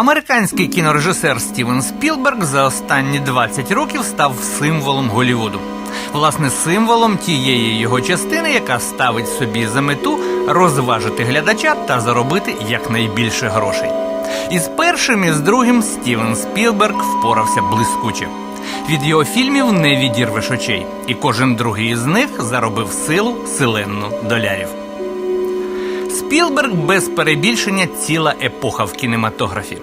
Американський кінорежисер Стівен Спілберг за останні 20 років став символом Голлівуду. Власне, символом тієї його частини, яка ставить собі за мету розважити глядача та заробити якнайбільше грошей. Із першим і з другим Стівен Спілберг впорався блискуче. Від його фільмів не відірвеш очей, і кожен другий із них заробив силу силенну долярів. Спілберг без перебільшення ціла епоха в кінематографі.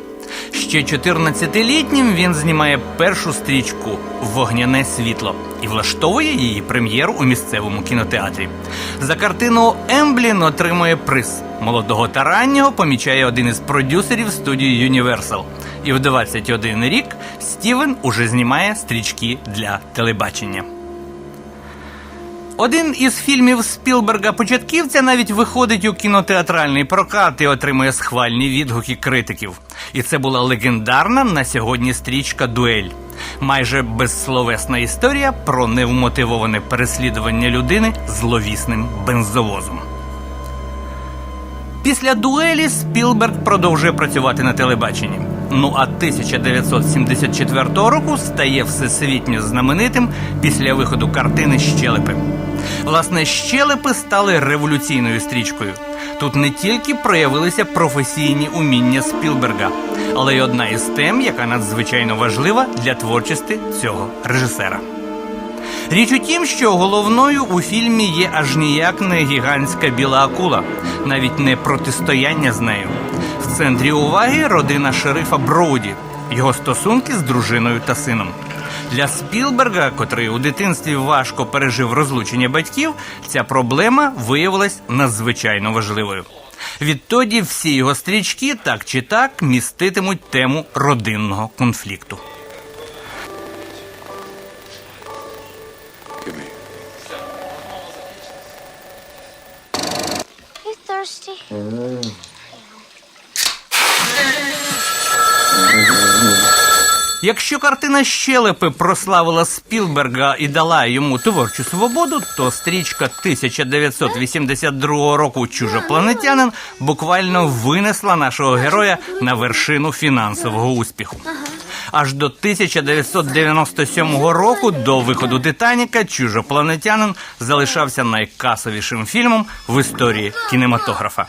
Ще 14-літнім він знімає першу стрічку Вогняне світло і влаштовує її прем'єру у місцевому кінотеатрі. За картину Емблін отримує приз. Молодого та раннього помічає один із продюсерів студії Universal. І в 21 рік Стівен уже знімає стрічки для телебачення. Один із фільмів Спілберга початківця навіть виходить у кінотеатральний прокат і отримує схвальні відгуки критиків. І це була легендарна на сьогодні стрічка Дуель. Майже безсловесна історія про невмотивоване переслідування людини зловісним бензовозом. Після дуелі Спілберг продовжує працювати на телебаченні. Ну а 1974 року стає всесвітньо знаменитим після виходу картини Щелепи. Власне, щелепи стали революційною стрічкою. Тут не тільки проявилися професійні уміння Спілберга, але й одна із тем, яка надзвичайно важлива для творчості цього режисера. Річ у тім, що головною у фільмі є аж ніяк не гігантська біла акула, навіть не протистояння з нею. В центрі уваги родина шерифа Броуді, його стосунки з дружиною та сином. Для Спілберга, котрий у дитинстві важко пережив розлучення батьків, ця проблема виявилась надзвичайно важливою. Відтоді всі його стрічки так чи так міститимуть тему родинного конфлікту. You thirsty? Якщо картина щелепи прославила Спілберга і дала йому творчу свободу, то стрічка 1982 року Чужопланетянин буквально винесла нашого героя на вершину фінансового успіху. Аж до 1997 року, до виходу Титаніка, чужопланетянин залишався найкасовішим фільмом в історії кінематографа.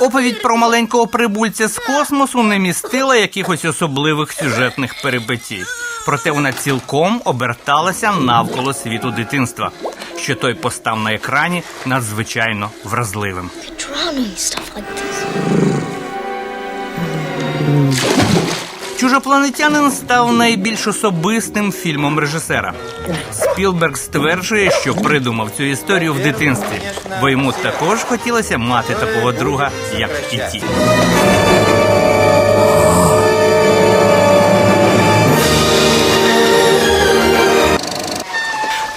Оповідь про маленького прибульця з космосу не містила якихось особливих сюжетних перипетій. Проте вона цілком оберталася навколо світу дитинства, що той постав на екрані надзвичайно вразливим. Чужопланетянин став найбільш особистим фільмом режисера. Спілберг стверджує, що придумав цю історію в дитинстві, бо йому також хотілося мати такого друга, як і ті.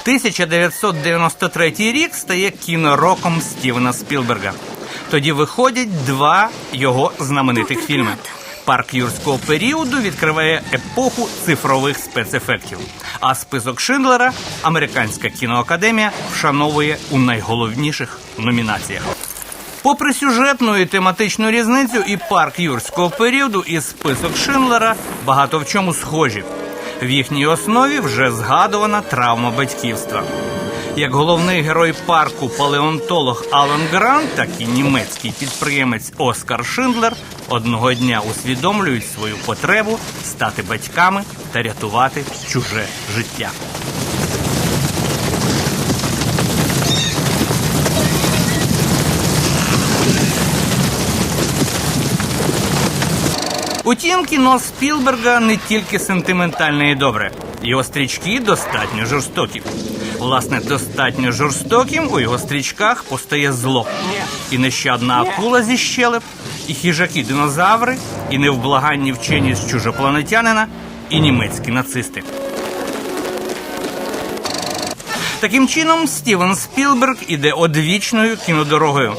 «1993 рік стає кінороком Стівена Спілберга. Тоді виходять два його знаменитих фільми. Парк юрського періоду відкриває епоху цифрових спецефектів. А список Шиндлера Американська кіноакадемія вшановує у найголовніших номінаціях. Попри сюжетну і тематичну різницю, і парк юрського періоду, і список Шиндлера багато в чому схожі. В їхній основі вже згадувана травма батьківства. Як головний герой парку палеонтолог Алан Грант, так і німецький підприємець Оскар Шиндлер одного дня усвідомлюють свою потребу стати батьками та рятувати чуже життя. Утім, кіно Спілберга не тільки сентиментальне і добре. Його стрічки достатньо жорстокі. Власне, достатньо жорстоким у його стрічках постає зло. І нещадна акула зі щелеп, і хижаки динозаври, і невблаганні вчені з чужопланетянина, і німецькі нацисти. Таким чином, Стівен Спілберг іде одвічною кінодорогою,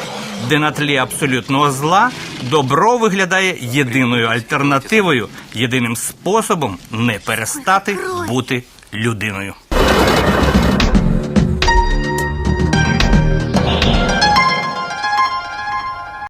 де на тлі абсолютного зла добро виглядає єдиною альтернативою, єдиним способом не перестати бути людиною.